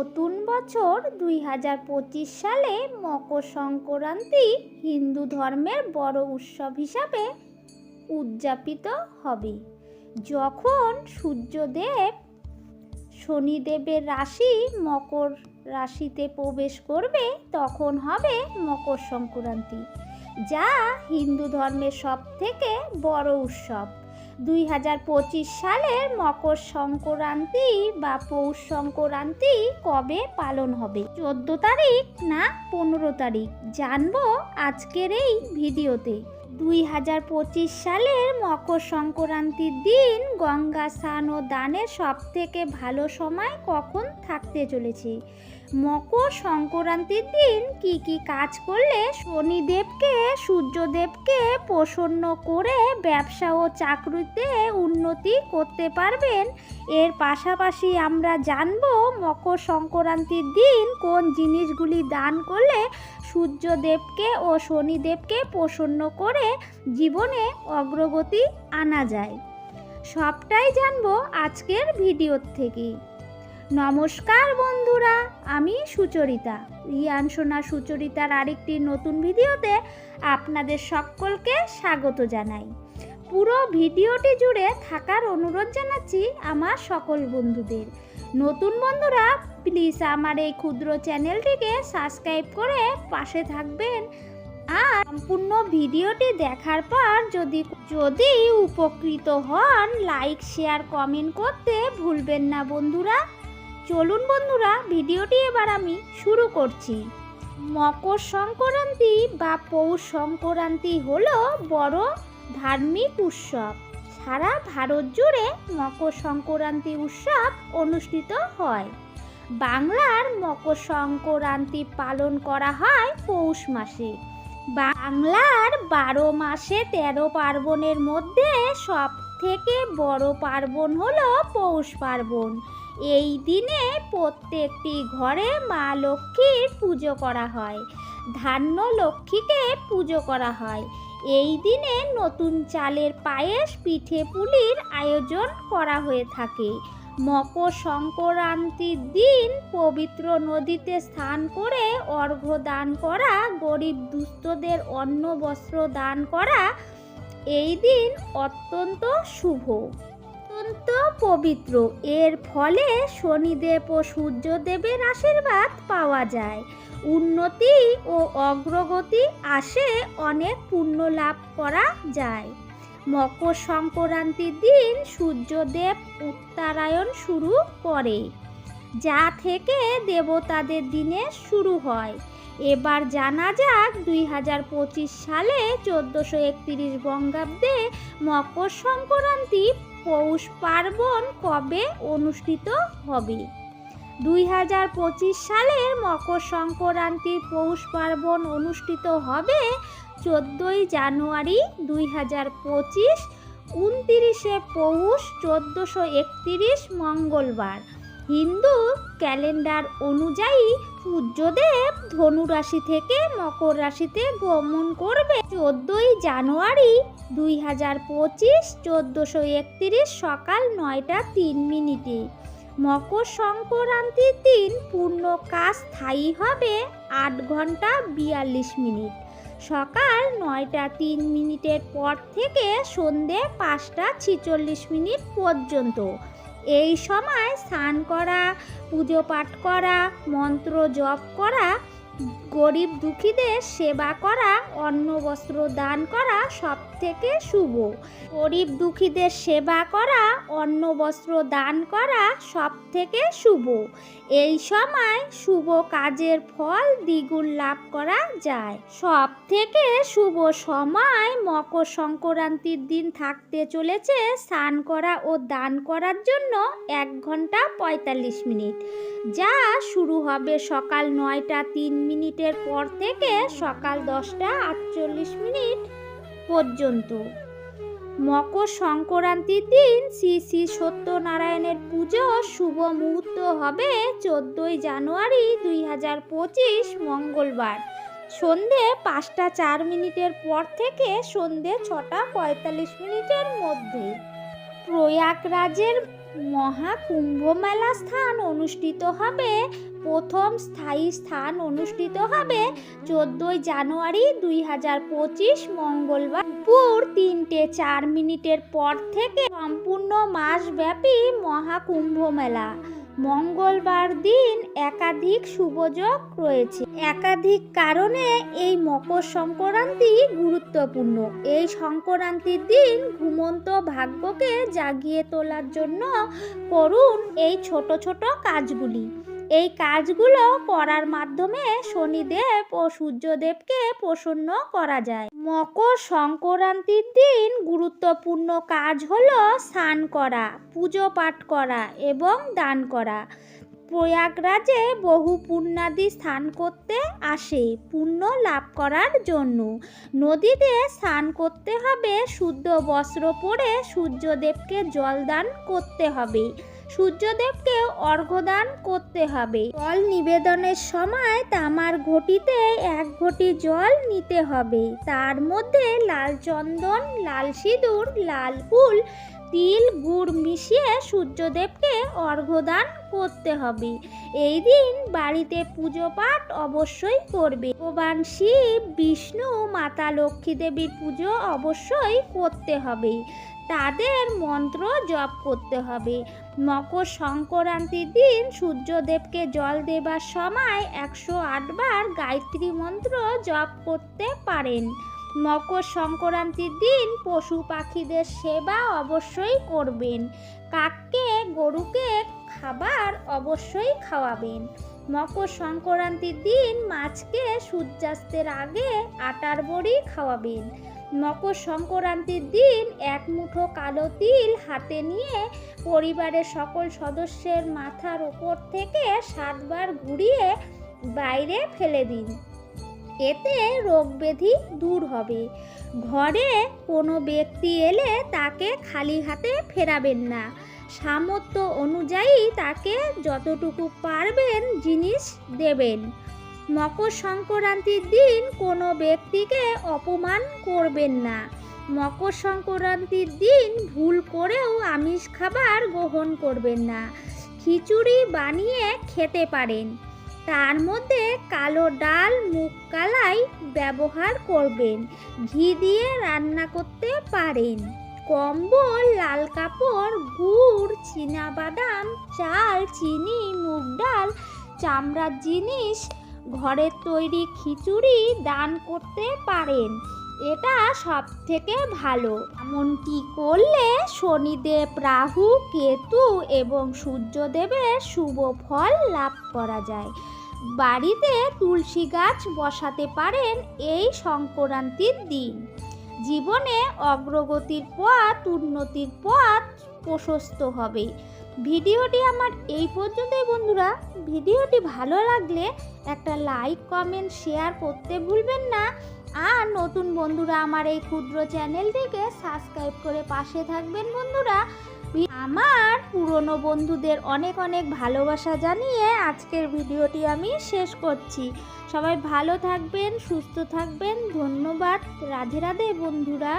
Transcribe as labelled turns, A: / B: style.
A: নতুন বছর দুই হাজার পঁচিশ সালে মকর সংক্রান্তি হিন্দু ধর্মের বড় উৎসব হিসাবে উদযাপিত হবে। যখন সূর্যদেব শনিদেবের রাশি মকর রাশিতে প্রবেশ করবে, তখন হবে মকর সংক্রান্তি, যা হিন্দু ধর্মের সব থেকে বড় উৎসব। দুই হাজার পঁচিশ সালের মকর সংক্রান্তি বা পৌষ সংক্রান্তি কবে পালন হবে? চোদ্দ তারিখ না পনেরো তারিখ? জানব আজকের এই ভিডিওতে। দুই হাজার পঁচিশ সালের মকর সংক্রান্তির দিন গঙ্গা স্নান ও দানের সব থেকে ভালো সময় কখন থাকতে চলেছে? মকর সংক্রান্তির দিন কি কি কাজ করলে শনিদেবকে, সূর্যদেবকে প্রসন্ন করে ব্যবসা ও চাকরিতে উন্নতি করতে পারবেন? এর পাশাপাশি আমরা জানব মকর সংক্রান্তির দিন কোন জিনিসগুলি দান করলে সূর্যদেবকে ও শনিদেবকে প্রসন্ন করে জীবনে অগ্রগতি আনা যায়। সবটাই জানব আজকের ভিডিওর থেকে। নমস্কার বন্ধুরা, আমি সুচরিতা। রিয়ান সোনা সুচরিতার আরেকটি নতুন ভিডিওতে আপনাদের সকলকে স্বাগত জানাই। পুরো ভিডিওটি জুড়ে থাকার অনুরোধ জানাচ্ছি আমার সকল বন্ধুদের। নতুন বন্ধুরা প্লিজ আমার এই ক্ষুদ্র চ্যানেলটিকে সাবস্ক্রাইব করে পাশে থাকবেন। আর সম্পূর্ণ ভিডিওটি দেখার পর যদি যদি উপকৃত হন, লাইক, শেয়ার, কমেন্ট করতে ভুলবেন না বন্ধুরা। চলুন বন্ধুরা, ভিডিওটি এবার আমি শুরু করছি। মকর সংক্রান্তি বা পৌষ সংক্রান্তি হলো বড় ধার্মিক উৎসব। সারা ভারত জুড়ে মকর সংক্রান্তি উৎসব অনুষ্ঠিত হয়। বাংলার মকর সংক্রান্তি পালন করা হয় পৌষ মাসে। বাংলার বারো মাসে তেরো পার্বণের মধ্যে সব থেকে বড় পার্বণ হলো পৌষ পার্বণ। এই দিনে প্রত্যেকটি ঘরে মা লক্ষ্মীর পুজো করা হয়, ধান্য লক্ষ্মীকে পুজো করা হয়। এই দিনে নতুন চালের পায়েস, পিঠে পুলির আয়োজন করা হয়ে থাকে। মকর সংক্রান্তির দিন পবিত্র নদীতে স্নান করে অর্ঘ্য দান করা, গরিব দুস্থদের অন্ন বস্ত্র দান করা, এই দিন অত্যন্ত শুভ। অত্যন্ত পবিত্র। এর ফলে শনিদেব ও সূর্যদেবের আশীর্বাদ পাওয়া যায়। উন্নতি ও অগ্রগতি আসে, অনেক পুণ্য লাভ করা যায়। মকর সংক্রান্তির দিন সূর্যদেব উত্তরায়ণ শুরু করে, যা থেকে দেবতাদের দিনে শুরু হয়। এবার জানা যাক দুই হাজার পঁচিশ সালে চোদ্দোশো একত্রিশ বঙ্গাব্দে মকর সংক্রান্তি পৌষ পার্বণ কবে অনুষ্ঠিত হবে। দুই হাজার পঁচিশ সালের মকর সংক্রান্তি পৌষ পার্বণ অনুষ্ঠিত হবে চোদ্দোই জানুয়ারি দুই হাজার পঁচিশ, উনতিরিশে পৌষ, চোদ্দোশো একতিরিশ, মঙ্গলবার। হিন্দু ক্যালেন্ডার অনুযায়ী সূর্যদেব ধনু রাশি থেকে মকর রাশিতে গমন করবে। চোদ্দোই জানুয়ারি দুই হাজার পঁচিশ, চোদ্দোশো একতিরিশ সকাল নয়টা তিন মিনিটে। মকর সংক্রান্তির দিন পূর্ণ কাজ স্থায়ী হবে আট ঘণ্টা বিয়াল্লিশ মিনিট। সকাল নয়টা তিন মিনিটের পর থেকে সন্ধে পাঁচটা ছিচল্লিশ মিনিট পর্যন্ত। এই সময় স্নান করা, পুজো পাঠ করা, মন্ত্র জপ করা গরিব দুঃখীদের সেবা করা, অন্ন, বস্ত্র দান করা সব থেকে শুভ। গরিব দুঃখীদের সেবা করা, অন্ন, বস্ত্র দান করা সব থেকে শুভ। এই সময় শুভ কাজের ফল দ্বিগুণ লাভ করা যায়। সব থেকে শুভ সময় মকর সংক্রান্তির দিন থাকতে চলেছে। স্নান করা ও দান করার জন্য এক ঘণ্টা পঁয়তাল্লিশ মিনিট। যা শুরু হবে সকাল নয়টা তিন মিনিটের পর থেকে সকাল দশটা আটচল্লিশ মিনিট পর্যন্ত। মকর সংক্রান্তির দিন শ্রী শ্রী সত্যনারায়ণের পুজো শুভ মুহূর্ত হবে চোদ্দোই জানুয়ারি দুই হাজার পঁচিশ মঙ্গলবার। সন্ধে পাঁচটা চার মিনিটের পর থেকে সন্ধে ছটা পঁয়তাল্লিশ মিনিটের মধ্যে। প্রয়াগরাজের মহাকুম্ভ মেলা স্থান অনুষ্ঠিত হবে প্রথম স্থায়ী স্থান অনুষ্ঠিত হবে চোদ্দোই জানুয়ারি দুই হাজার পঁচিশ মঙ্গলবার। দুপুর তিনটে চার মিনিটের পর থেকে সম্পূর্ণ মাসব্যাপী মহাকুম্ভ মেলা। মঙ্গলবার দিন একাধিক শুভযোগ রয়েছে। একাধিক কারণে এই মকর সংক্রান্তি গুরুত্বপূর্ণ। এই সংক্রান্তির দিন ঘুমন্ত ভাগ্যকে জাগিয়ে তোলার জন্য করুন এই ছোট ছোট কাজগুলি। এই কাজগুলো করার মাধ্যমে শনিদেব ও সূর্যদেবকে প্রসন্ন করা যায়। মকর সংক্রান্তির দিন গুরুত্বপূর্ণ কাজ হলো স্নান করা, পুজো পাঠ করা এবং দান করা। প্রয়াগরাজে বহু পুণ্যাদি স্নান করতে আসে, পুণ্য লাভ করার জন্য। নদীতে স্নান করতে হবে, শুদ্ধ বস্ত্র পরে সূর্যদেবকে জল দান করতে হবে। সূর্যদেবকে অর্ঘ্যদান করতে হবে। জল নিবেদনের সময় তামার ঘটিতে এক ঘটি জল নিতে হবে। তার মধ্যে লাল চন্দন, লাল সিঁদুর, লাল ফুল, তিল, গুড় মিশিয়ে সূর্যদেবকে অর্ঘ্যদান করতে হবে। এই দিন বাড়িতে পুজো পাঠ অবশ্যই করবে। ভগবান শিব, বিষ্ণু, মাতা লক্ষ্মী দেবীর পুজো অবশ্যই করতে হবে। তাদের মন্ত্র জপ করতে হবে। মকর সংক্রান্তির দিন সূর্যদেবকে জল দেবার সময় একশো আটবার গায়ত্রী মন্ত্র জপ করতে পারেন। মকর সংক্রান্তির দিন পশু পাখিদের সেবা অবশ্যই করবেন। কাককে, গরুকে খাবার অবশ্যই খাওয়াবেন। মকর সংক্রান্তির দিন মাছকে সূর্যাস্তের আগে আটার বড়ি খাওয়াবেন। মকর সংক্রান্তির দিন এক মুঠো কালো তিল হাতে নিয়ে পরিবারের সকল সদস্যের মাথার ওপর থেকে সাতবার ঘুরিয়ে বাইরে ফেলে দিন। এতে রোগ ব্যাধি দূর হবে। ঘরে কোনো ব্যক্তি এলে তাকে খালি হাতে ফেরাবেন না। সামর্থ্য অনুযায়ী তাকে যতটুকু পারবেন জিনিস দেবেন। মকর সংক্রান্তির দিন কোনো ব্যক্তিকে অপমান করবেন না। মকর সংক্রান্তির দিন ভুল করেও আমিষ খাবার গ্রহণ করবেন না। খিচুড়ি বানিয়ে খেতে পারেন। তার মধ্যে কালো ডাল, মুগ কালাই ব্যবহার করবেন। ঘি দিয়ে রান্না করতে পারেন। কম্বল, লাল কাপড়, গুড় বাদাম চাল, চিনি, মুগ ডাল, চামড়ার জিনিস ঘরের তৈরি খিচুড়ি দান করতে পারেন। এটা সব থেকে ভালো। এমনটি করলে শনিদেব, রাহু, কেতু এবং সূর্যদেবের শুভ ফল লাভ করা যায়। বাড়িতে তুলসী গাছ বসাতে পারেন এই সংক্রান্তির দিন। জীবনে অগ্রগতির পথ, উন্নতির পথ প্রশস্ত হবে। ভিডিওটি আমার এই পর্যন্তই বন্ধুরা। ভিডিওটি ভালো লাগলে একটা লাইক কমেন্ট শেয়ার করতে ভুলবেন না। আর নতুন বন্ধুরা আমার এই ক্ষুদ্র চ্যানেলটিকে সাবস্ক্রাইব করে পাশে থাকবেন বন্ধুরা। আমার পুরনো বন্ধুদের অনেক অনেক ভালোবাসা জানিয়ে আজকের ভিডিওটি আমি শেষ করছি। সবাই ভালো থাকবেন, সুস্থ থাকবেন। ধন্যবাদ। রাধে রাধে বন্ধুরা।